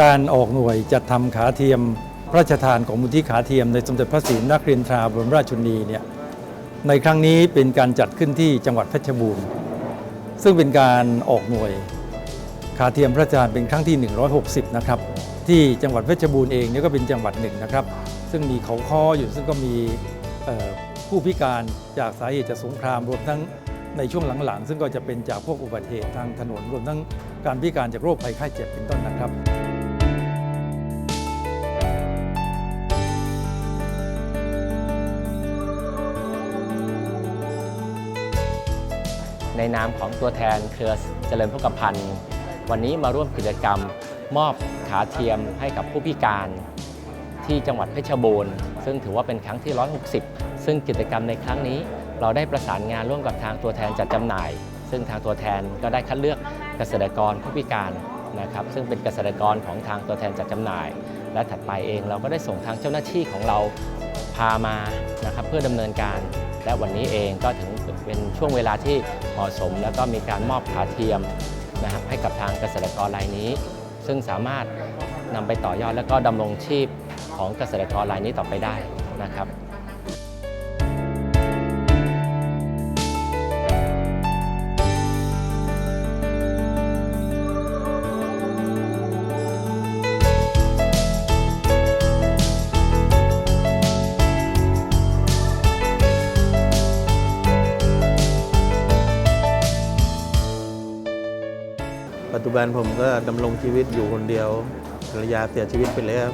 การออกหน่วยจัดทำขาเทียม พระราชทานของมูลที่ขาเทียมในสมเด็จพระศรีนครินทราบรมราชชนนีเนี่ยในครั้งนี้เป็นการจัดขึ้นที่จังหวัดเพชรบูรณ์ ซึ่งเป็นการออกหน่วยขาเทียมพระราชทานเป็นครั้งที่ 160 นะครับ ที่จังหวัดเพชรบูรณ์เองเนี่ยก็เป็นจังหวัดหนึ่งนะครับ ซึ่งมีเขาค้ออยู่ซึ่งก็มีผู้พิการจากสาเหตุจากสงครามรวมทั้งในช่วงหลังๆ ซึ่งก็จะเป็นจากพวกอุบัติเหตุทางถนนรวมทั้งการพิการจากโรคภัยไข้เจ็บเป็นต้นนะครับ ในนามของตัวแทนเครือเจริญพกพันธ์วันนี้มาร่วมกิจกรรม มอบขาเทียมให้กับผู้พิการที่จังหวัดเพชรบูรณ์ ซึ่งถือว่าเป็นครั้งที่ 160 ซึ่งกิจกรรมในครั้งนี้ เราได้ประสานงานร่วมกับทางตัวแทนจัดจำหน่าย ซึ่งทางตัวแทนก็ได้คัดเลือกเกษตรกรผู้พิการนะครับซึ่งเป็นเกษตรกรของทางตัวแทนจัดจำหน่าย และถัดไปเองเราก็ได้ส่งทางเจ้าหน้าที่ของเราพามานะครับเพื่อดำเนินการ และวันนี้เองก็ถึงเป็นช่วงเวลาที่เหมาะสม แล้วก็มีการมอบขาเทียมนะครับให้กับทางเกษตรกรรายนี้ ซึ่งสามารถนำไปต่อยอดและก็ดำรงชีพของเกษตรกรรายนี้ต่อไปได้นะครับ จุบันผมก็ดำรงชีวิตอยู่คนเดียวภรรยาเสียชีวิตไปแล้ว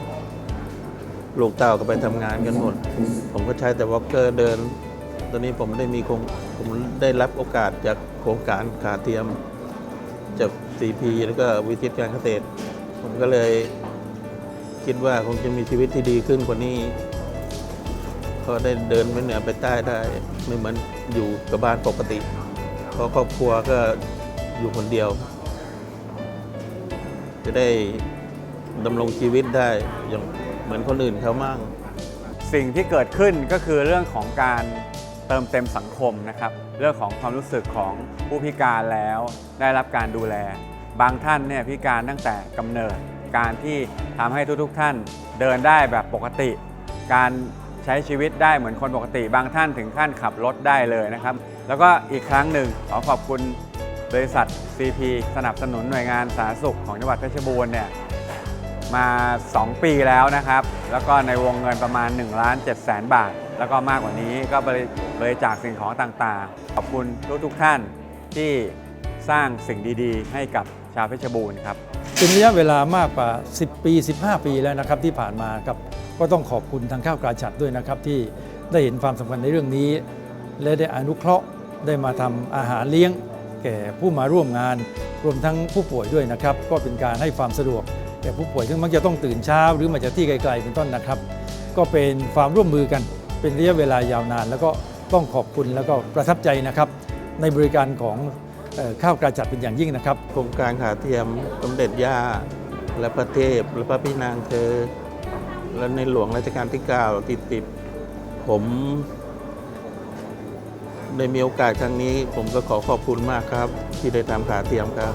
ลูกเต้าก็ไปทำงานกันหมด ผมก็ใช้แต่วอล์กเกอร์เดิน ตอนนี้ผมได้มีคงผมได้รับโอกาสจากโครงการขาเทียม จากซีพีแล้วก็วิทิตการเกษตร ผมก็เลยคิดว่าคงจะมีชีวิตที่ดีขึ้นกว่านี้ก็ได้เดินไปเหนือไปใต้ได้ไม่เหมือนอยู่กับบ้านปกติเพราะครอบครัวก็อยู่คนเดียว จะได้ดำรงชีวิตได้อย่างเหมือนคนอื่นเขามั่งสิ่งที่เกิดขึ้นก็คือเรื่องของการเติมเต็มสังคมนะครับ เรื่องของความรู้สึกของผู้พิการแล้วได้รับการดูแล บางท่านเนี่ยพิการตั้งแต่กำเนิด การที่ทำให้ทุกๆท่านเดินได้แบบปกติ การใช้ชีวิตได้เหมือนคนปกติ บางท่านถึงขั้นขับรถได้เลยนะครับ แล้วก็อีกครั้งหนึ่งขอขอบคุณ บริษัท CP สนับสนุนหน่วยงานสาธารณสุขของจังหวัดเพชรบูรณ์เนี่ยมา 2 ปีแล้วนะครับ แล้วก็ในวงเงินประมาณ1ล้าน7แสนบาท แล้วก็มากกว่านี้ก็บริบริจาคสิ่งของต่างๆ ขอบคุณทุกๆท่านที่สร้างสิ่งดีๆ ให้กับชาวเพชรบูรณ์ครับเป็นระยะเวลามากกว่า 10 ปี 15 ปีแล้วนะครับที่ผ่านมาครับก็ต้องขอบคุณทางข้าวกราชัดด้วยนะครับ ที่ได้เห็นความสำคัญในเรื่องนี้ และได้อนุเคราะห์ได้มาทำอาหารเลี้ยง แก่ผู้มาร่วมงาน รวมทั้งผู้ป่วยด้วยนะครับ ก็เป็นการให้ความสะดวกแก่ผู้ป่วยซึ่งมักจะต้องตื่นเช้า หรือมาจากที่ไกลๆเป็นต้นนะครับ ก็เป็นความร่วมมือกันเป็นระยะเวลายาวนาน แล้วก็ต้องขอบคุณแล้วก็ประทับใจนะครับ ในบริการของข้าวกราจัดเป็นอย่างยิ่งนะครับ โครงการขาเทียมสมเด็จย่าและพระเทพและพระพี่นางเธอ และในหลวงรัชกาลที่ 9 ติดติดผม ได้มีโอกาสครั้งนี้ ผมก็ขอขอบคุณมากครับ ที่ได้ทำขาเทียมครับ